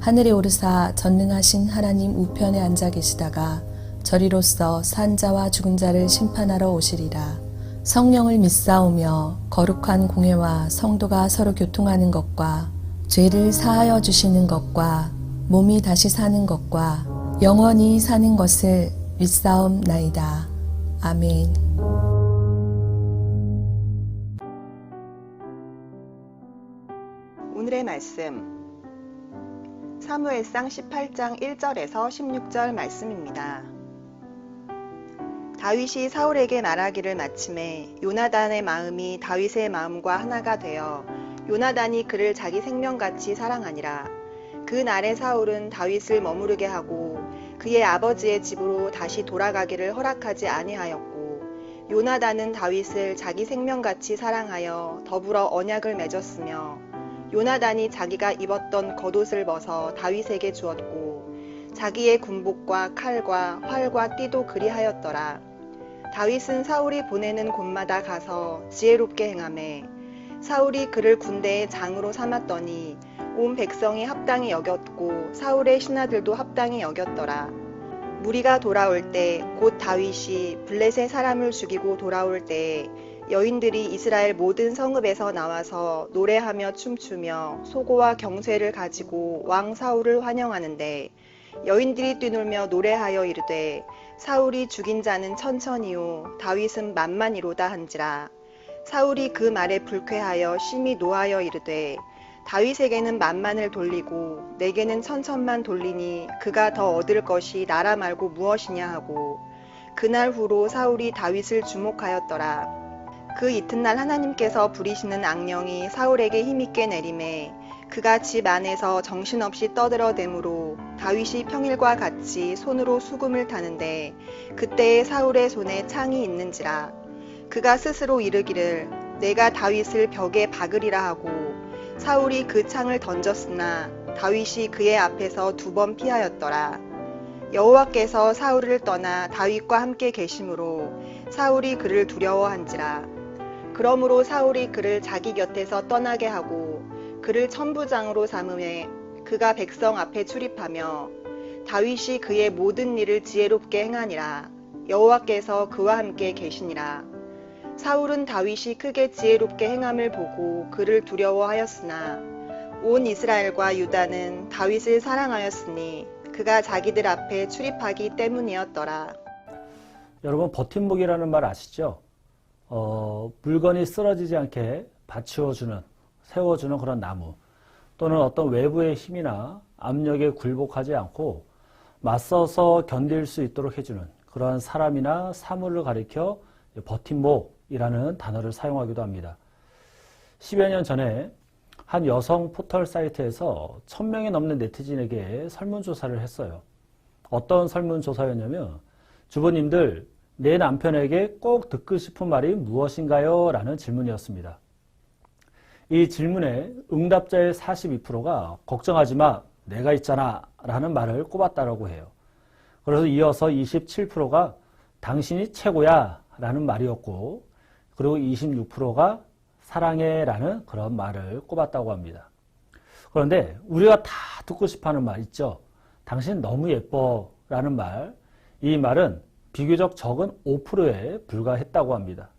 하늘에 오르사 전능하신 하나님 우편에 앉아 계시다가 저리로서 산 자와 죽은 자를 심판하러 오시리라. 성령을 믿사오며 거룩한 공회와 성도가 서로 교통하는 것과 죄를 사하여 주시는 것과 몸이 다시 사는 것과 영원히 사는 것을 믿사옵나이다. 아멘. 오늘의 말씀 사무엘상 18장 1절에서 16절 말씀입니다. 다윗이 사울에게 말하기를 마침에 요나단의 마음이 다윗의 마음과 하나가 되어 요나단이 그를 자기 생명같이 사랑하니라. 그 날에 사울은 다윗을 머무르게 하고 그의 아버지의 집으로 다시 돌아가기를 허락하지 아니하였고 요나단은 다윗을 자기 생명같이 사랑하여 더불어 언약을 맺었으며 요나단이 자기가 입었던 겉옷을 벗어 다윗에게 주었고 자기의 군복과 칼과 활과 띠도 그리하였더라. 다윗은 사울이 보내는 곳마다 가서 지혜롭게 행하매 사울이 그를 군대의 장으로 삼았더니 온 백성이 합당히 여겼고 사울의 신하들도 합당히 여겼더라. 무리가 돌아올 때 곧 다윗이 블레셋 사람을 죽이고 돌아올 때에 여인들이 이스라엘 모든 성읍에서 나와서 노래하며 춤추며 소고와 경쇠를 가지고 왕 사울을 환영하는데 여인들이 뛰놀며 노래하여 이르되 사울이 죽인 자는 천천히요 다윗은 만만이로다 한지라. 사울이 그 말에 불쾌하여 심히 노하여 이르되 다윗에게는 만만을 돌리고 내게는 천천만 돌리니 그가 더 얻을 것이 나라 말고 무엇이냐? 하고 그날 후로 사울이 다윗을 주목하였더라 그 이튿날 하나님께서 부리시는 악령이 사울에게 힘있게 내림에 그가 집 안에서 정신없이 떠들어대므로 다윗이 평일과 같이 손으로 수금을 타는데 그때에 사울의 손에 창이 있는지라 그가 스스로 이르기를 내가 다윗을 벽에 박으리라 하고 사울이 그 창을 던졌으나 다윗이 그의 앞에서 두 번 피하였더라. 여호와께서 사울을 떠나 다윗과 함께 계심으로 사울이 그를 두려워한지라 그러므로 사울이 그를 자기 곁에서 떠나게 하고 그를 천부장으로 삼음해 그가 백성 앞에 출입하며 다윗이 그의 모든 일을 지혜롭게 행하니라 여호와께서 그와 함께 계시니라 사울은 다윗이 크게 지혜롭게 행함을 보고 그를 두려워하였으나 온 이스라엘과 유다는 다윗을 사랑하였으니 그가 자기들 앞에 출입하기 때문이었더라. 여러분 버팀목이라는 말 아시죠? 어, 물건이 쓰러지지 않게 받치워주는, 세워주는 그런 나무 또는 어떤 외부의 힘이나 압력에 굴복하지 않고 맞서서 견딜 수 있도록 해주는 그러한 사람이나 사물을 가리켜 버팀목이라는 단어를 사용하기도 합니다. 10여 년 전에 한 여성 포털 사이트에서 1000명이 넘는 네티즌에게 설문조사를 했어요. 어떤 설문조사였냐면 주부님들 내 남편에게 꼭 듣고 싶은 말이 무엇인가요? 라는 질문이었습니다. 이 질문에 응답자의 42%가 걱정하지 마, 내가 있잖아 라는 말을 꼽았다라고 해요. 그래서 이어서 27%가 당신이 최고야 라는 말이었고, 그리고 26%가 사랑해 라는 그런 말을 꼽았다고 합니다. 그런데 우리가 다 듣고 싶어 하는 말 있죠? 당신 너무 예뻐 라는 말. 이 말은 비교적 적은 5%에 불과했다고 합니다.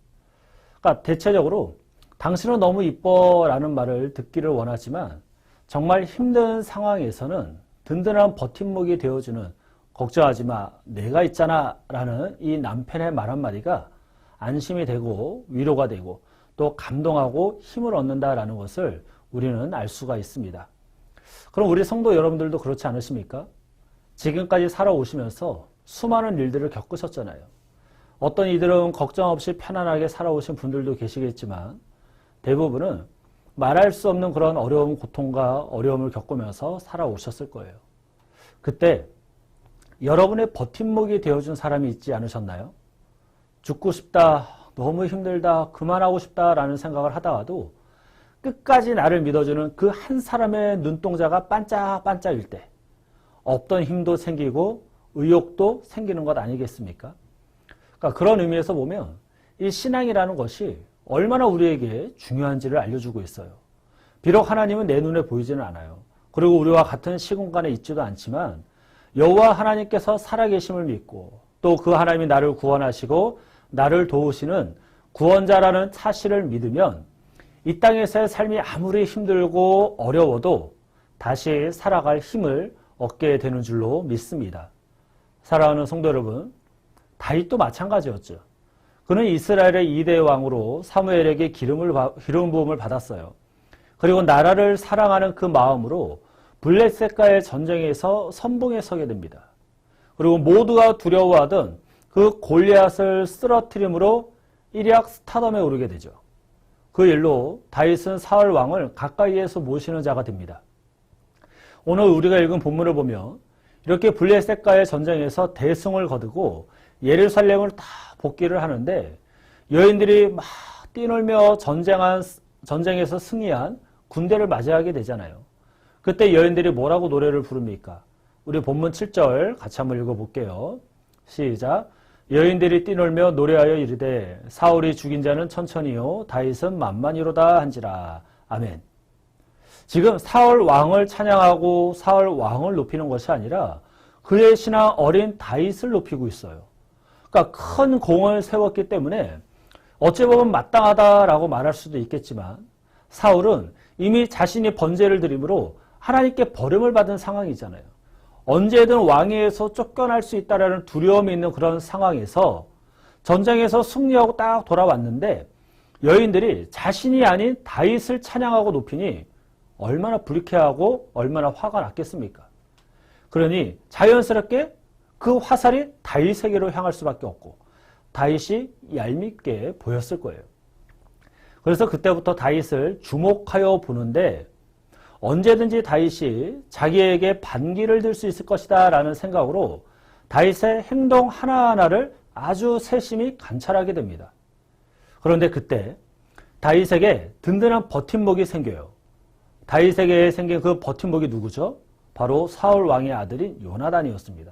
그러니까 대체적으로 당신은 너무 이뻐 라는 말을 듣기를 원하지만 정말 힘든 상황에서는 든든한 버팀목이 되어주는 걱정하지 마, 내가 있잖아 라는 이 남편의 말 한마디가 안심이 되고 위로가 되고 또 감동하고 힘을 얻는다라는 것을 우리는 알 수가 있습니다. 그럼 우리 성도 여러분들도 그렇지 않으십니까? 지금까지 살아오시면서 수많은 일들을 겪으셨잖아요. 어떤 이들은 걱정 없이 편안하게 살아오신 분들도 계시겠지만 대부분은 말할 수 없는 그런 어려움, 고통과 어려움을 겪으면서 살아오셨을 거예요. 그때 여러분의 버팀목이 되어준 사람이 있지 않으셨나요? 죽고 싶다, 너무 힘들다, 그만하고 싶다라는 생각을 하다가도 끝까지 나를 믿어주는 그 한 사람의 눈동자가 반짝반짝일 때 없던 힘도 생기고 의욕도 생기는 것 아니겠습니까? 그러니까 그런 의미에서 보면 이 신앙이라는 것이 얼마나 우리에게 중요한지를 알려주고 있어요. 비록 하나님은 내 눈에 보이지는 않아요. 그리고 우리와 같은 시공간에 있지도 않지만 여호와 하나님께서 살아계심을 믿고 또 그 하나님이 나를 구원하시고 나를 도우시는 구원자라는 사실을 믿으면 이 땅에서의 삶이 아무리 힘들고 어려워도 다시 살아갈 힘을 얻게 되는 줄로 믿습니다. 사랑하는 성도 여러분, 다윗도 마찬가지였죠. 그는 이스라엘의 2대 왕으로 사무엘에게 기름을 바- 기름 부음을 받았어요. 그리고 나라를 사랑하는 그 마음으로 블레셋과의 전쟁에서 선봉에 서게 됩니다. 그리고 모두가 두려워하던 그 골리앗을 쓰러뜨림으로 일약 스타덤에 오르게 되죠. 그 일로 다윗은 사울 왕을 가까이에서 모시는 자가 됩니다. 오늘 우리가 읽은 본문을 보면 이렇게 블레셋과의 전쟁에서 대승을 거두고 예루살렘을 다 복귀를 하는데 여인들이 막 뛰놀며 전쟁한 전쟁에서 승리한 군대를 맞이하게 되잖아요. 그때 여인들이 뭐라고 노래를 부릅니까? 우리 본문 7절 같이 한번 읽어볼게요. 시작. 여인들이 뛰놀며 노래하여 이르되 사울이 죽인 자는 천천히요 다윗은 만만히로다 한지라. 아멘. 지금 사울 왕을 찬양하고 사울 왕을 높이는 것이 아니라 그의 신하 어린 다윗을 높이고 있어요. 그러니까 큰 공을 세웠기 때문에 어찌 보면 마땅하다라고 말할 수도 있겠지만 사울은 이미 자신이 번제를 드림으로 하나님께 버림을 받은 상황이잖아요. 언제든 왕위에서 쫓겨날 수 있다라는 두려움이 있는 그런 상황에서 전쟁에서 승리하고 딱 돌아왔는데 여인들이 자신이 아닌 다윗을 찬양하고 높이니 얼마나 불쾌하고 얼마나 화가 났겠습니까? 그러니 자연스럽게 그 화살이 다윗에게로 향할 수밖에 없고 다윗이 얄밉게 보였을 거예요. 그래서 그때부터 다윗을 주목하여 보는데 언제든지 다윗이 자기에게 반기를 들 수 있을 것이다 라는 생각으로 다윗의 행동 하나하나를 아주 세심히 관찰하게 됩니다. 그런데 그때 다윗에게 든든한 버팀목이 생겨요. 다윗에게 생긴 그 버팀목이 누구죠? 바로 사울 왕의 아들인 요나단이었습니다.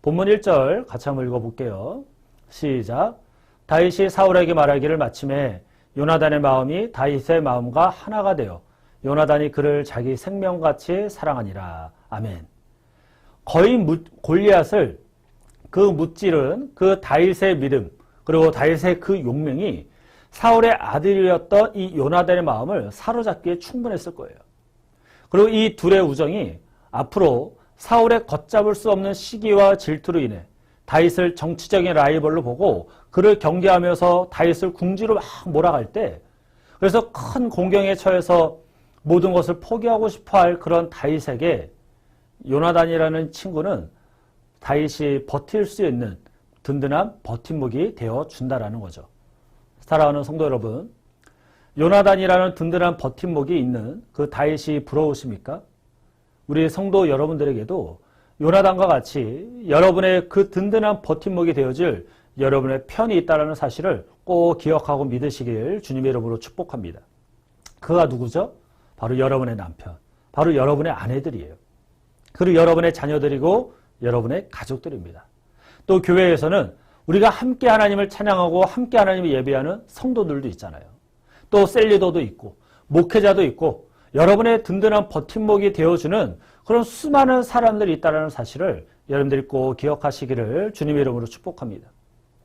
본문 1절 같이 한번 읽어볼게요. 시작. 다윗이 사울에게 말하기를 마침에 요나단의 마음이 다윗의 마음과 하나가 되어 요나단이 그를 자기 생명같이 사랑하니라. 아멘. 무- 골리앗을 그 무찌른 그 다윗의 믿음 그리고 다윗의 그 용맹이 사울의 아들이었던 이 요나단의 마음을 사로잡기에 충분했을 거예요. 그리고 이 둘의 우정이 앞으로 사울의 걷잡을 수 없는 시기와 질투로 인해 다윗을 정치적인 라이벌로 보고 그를 경계하면서 다윗을 궁지로 막 몰아갈 때 그래서 큰 공경에 처해서 모든 것을 포기하고 싶어 할 그런 다윗에게 요나단이라는 친구는 다윗이 버틸 수 있는 든든한 버팀목이 되어 준다라는 거죠. 사랑하는 성도 여러분, 요나단이라는 든든한 버팀목이 있는 그 다윗이 부러우십니까? 우리 성도 여러분들에게도 요나단과 같이 여러분의 그 든든한 버팀목이 되어줄 여러분의 편이 있다는 사실을 꼭 기억하고 믿으시길 주님의 이름으로 축복합니다. 그가 누구죠? 바로 여러분의 남편, 바로 여러분의 아내들이에요. 그리고 여러분의 자녀들이고 여러분의 가족들입니다. 또 교회에서는 우리가 함께 하나님을 찬양하고 함께 하나님을 예배하는 성도들도 있잖아요. 또 셀리더도 있고 목회자도 있고 여러분의 든든한 버팀목이 되어주는 그런 수많은 사람들이 있다는 사실을 여러분들이 꼭 기억하시기를 주님의 이름으로 축복합니다.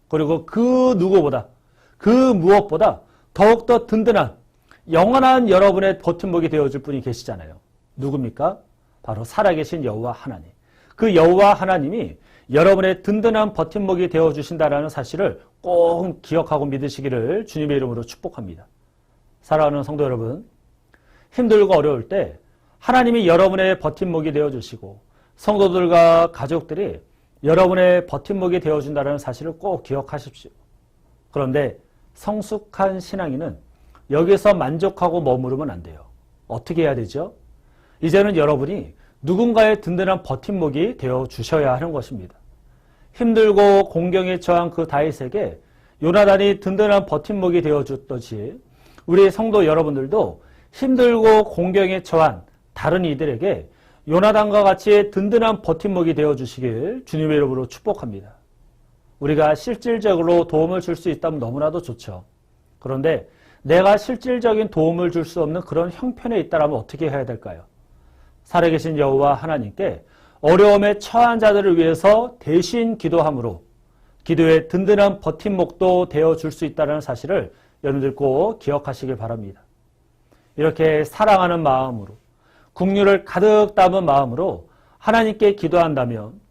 그리고 그 누구보다 그 무엇보다 더욱더 든든한 영원한 여러분의 버팀목이 되어줄 분이 계시잖아요. 누굽니까? 바로 살아계신 여호와 하나님. 그 여호와 하나님이 여러분의 든든한 버팀목이 되어 주신다라는 사실을 꼭 기억하고 믿으시기를 주님의 이름으로 축복합니다. 사랑하는 성도 여러분, 힘들고 어려울 때 하나님이 여러분의 버팀목이 되어 주시고 성도들과 가족들이 여러분의 버팀목이 되어 준다는 사실을 꼭 기억하십시오. 그런데 성숙한 신앙인은 여기서 만족하고 머무르면 안 돼요. 어떻게 해야 되죠? 이제는 여러분이 누군가의 든든한 버팀목이 되어 주셔야 하는 것입니다. 힘들고 공경에 처한 그 다윗에게 요나단이 든든한 버팀목이 되어 줬듯이 우리 성도 여러분들도 힘들고 공경에 처한 다른 이들에게 요나단과 같이 든든한 버팀목이 되어 주시길 주님의 이름으로 축복합니다. 우리가 실질적으로 도움을 줄 수 있다면 너무나도 좋죠. 그런데 내가 실질적인 도움을 줄 수 없는 그런 형편에 있다면 어떻게 해야 될까요? 살아계신 여호와 하나님께 어려움에 처한 자들을 위해서 대신 기도함으로 기도의 든든한 버팀목도 되어 줄 수 있다는 사실을 여러분들 꼭 기억하시길 바랍니다. 이렇게 사랑하는 마음으로 국류를 가득 담은 마음으로 하나님께 기도한다면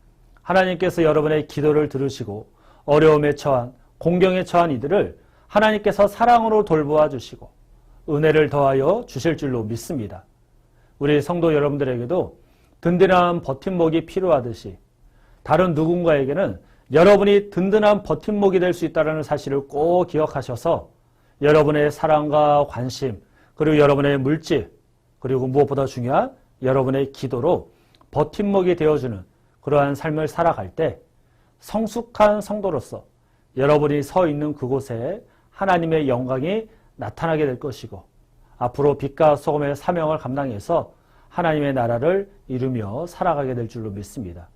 하나님께서 여러분의 기도를 들으시고 어려움에 처한 공경에 처한 이들을 하나님께서 사랑으로 돌보아 주시고 은혜를 더하여 주실 줄로 믿습니다. 우리 성도 여러분들에게도 든든한 버팀목이 필요하듯이 다른 누군가에게는 여러분이 든든한 버팀목이 될 수 있다는 사실을 꼭 기억하셔서 여러분의 사랑과 관심 그리고 여러분의 물질 그리고 무엇보다 중요한 여러분의 기도로 버팀목이 되어주는 그러한 삶을 살아갈 때 성숙한 성도로서 여러분이 서 있는 그곳에 하나님의 영광이 나타나게 될 것이고 앞으로 빛과 소금의 사명을 감당해서 하나님의 나라를 이루며 살아가게 될 줄로 믿습니다.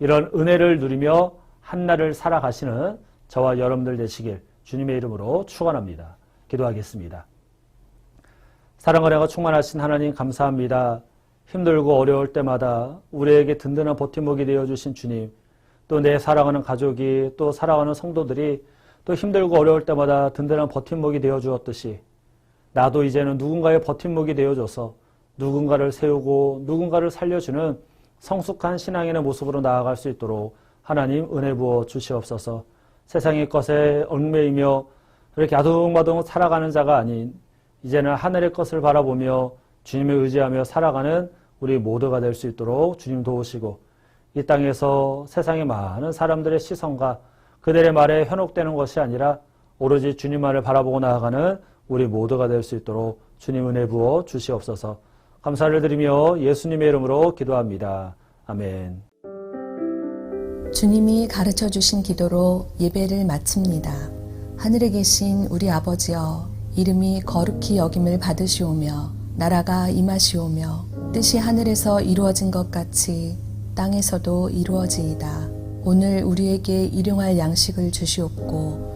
이런 은혜를 누리며 한날을 살아가시는 저와 여러분들 되시길 주님의 이름으로 축원합니다. 기도하겠습니다. 사랑과 내가 충만하신 하나님 감사합니다. 힘들고 어려울 때마다 우리에게 든든한 버팀목이 되어 주신 주님, 또 내 사랑하는 가족이 또 사랑하는 성도들이 또 힘들고 어려울 때마다 든든한 버팀목이 되어 주었듯이 나도 이제는 누군가의 버팀목이 되어줘서 누군가를 세우고 누군가를 살려주는 성숙한 신앙인의 모습으로 나아갈 수 있도록 하나님 은혜 부어 주시옵소서. 세상의 것에 얽매이며 이렇게 아둥바둥 살아가는 자가 아닌 이제는 하늘의 것을 바라보며 주님을 의지하며 살아가는 우리 모두가 될 수 있도록 주님 도우시고 이 땅에서 세상의 많은 사람들의 시선과 그들의 말에 현혹되는 것이 아니라 오로지 주님만을 바라보고 나아가는 우리 모두가 될 수 있도록 주님 은혜 부어 주시옵소서 감사를 드리며 예수님의 이름으로 기도합니다. 아멘. 주님이 가르쳐 주신 기도로 예배를 마칩니다. 하늘에 계신 우리 아버지여, 이름이 거룩히 여김을 받으시오며, 나라가 임하시오며, 뜻이 하늘에서 이루어진 것 같이 땅에서도 이루어지이다. 오늘 우리에게 일용할 양식을 주시옵고,